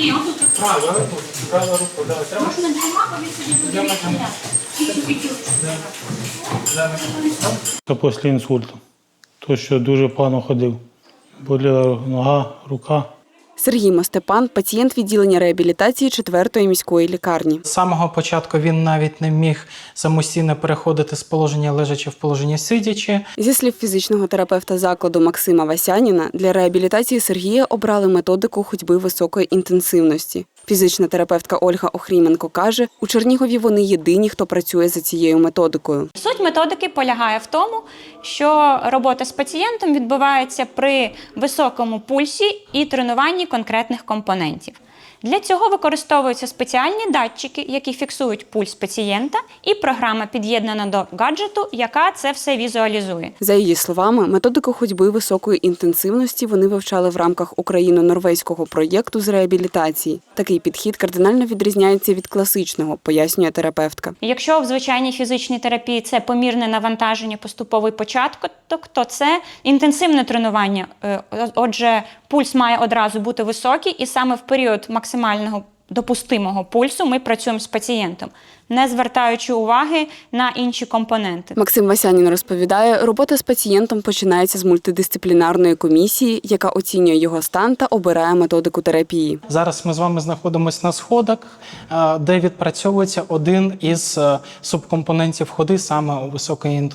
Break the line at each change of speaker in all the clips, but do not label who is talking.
Ні.
Права руку, права руку, да, треба.
Можна
після інсульту. То, що дуже погано ходив. Боліла нога, рука.
Сергій Мостепан пацієнт відділення реабілітації 4-ї міської лікарні.
З самого початку він навіть не міг самостійно переходити з положення лежачи в положення сидячи.
Зі слів фізичного терапевта закладу Максима Васяніна, для реабілітації Сергія обрали методику ходьби високої інтенсивності. Фізична терапевтка Ольга Охріменко каже, у Чернігові вони єдині, хто працює за цією методикою.
Суть методики полягає в тому, що робота з пацієнтом відбувається при високому пульсі і тренуванні конкретних компонентів. Для цього використовуються спеціальні датчики, які фіксують пульс пацієнта, і програма під'єднана до гаджету, яка це все візуалізує.
За її словами, методику ходьби високої інтенсивності вони вивчали в рамках україно-норвезького проєкту з реабілітації. Такий підхід кардинально відрізняється від класичного, пояснює терапевтка.
Якщо в звичайній фізичній терапії це помірне навантаження, поступовий початок, то це інтенсивне тренування. Е, Отже, пульс має одразу бути високий, і саме в період максимального допустимого пульсу ми працюємо з пацієнтом, не звертаючи уваги на інші компоненти.
Максим Васянін розповідає, робота з пацієнтом починається з мультидисциплінарної комісії, яка оцінює його стан та обирає методику терапії.
Зараз ми з вами знаходимося на сходах, е, де відпрацьовується один із е, субкомпонентів ходи саме у високій, е,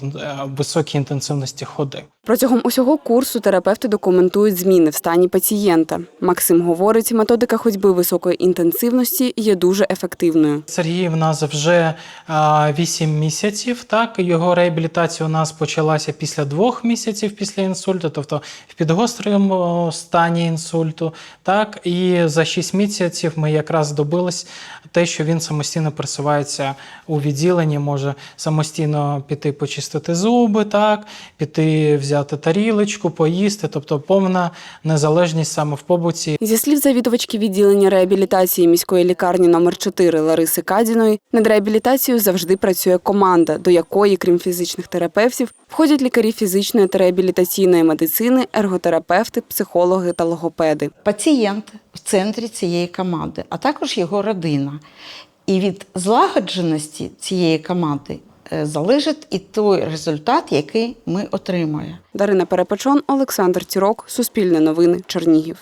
високій інтенсивності ходи.
Протягом усього курсу терапевти документують зміни в стані пацієнта. Максим говорить, методика ходьби високої інтенсивності є дуже ефективною.
Сергій в нас вже а, 8 місяців. Так, його реабілітація у нас почалася після двох місяців після інсульту, тобто в підгострому стані інсульту. Так, і за 6 місяців ми якраз добились те, що він самостійно пересувається у відділенні, може самостійно піти почистити зуби, так, піти взяти тарілочку, поїсти, тобто повна незалежність саме в побуті
Зі слів завідувачки відділення реабілітації міської лікарні номер 4 Лариси Кадіної, над реабілітацією завжди працює команда, до якої, крім фізичних терапевтів, входять лікарі фізичної та реабілітаційної медицини, ерготерапевти, психологи та логопеди.
пацієнт в центрі цієї команди, а також його родина. І від злагодженості цієї команди залежить і той результат, який ми отримуємо.
Дарина Перепечон, Олександр Тірок, Суспільне новини, Чернігів.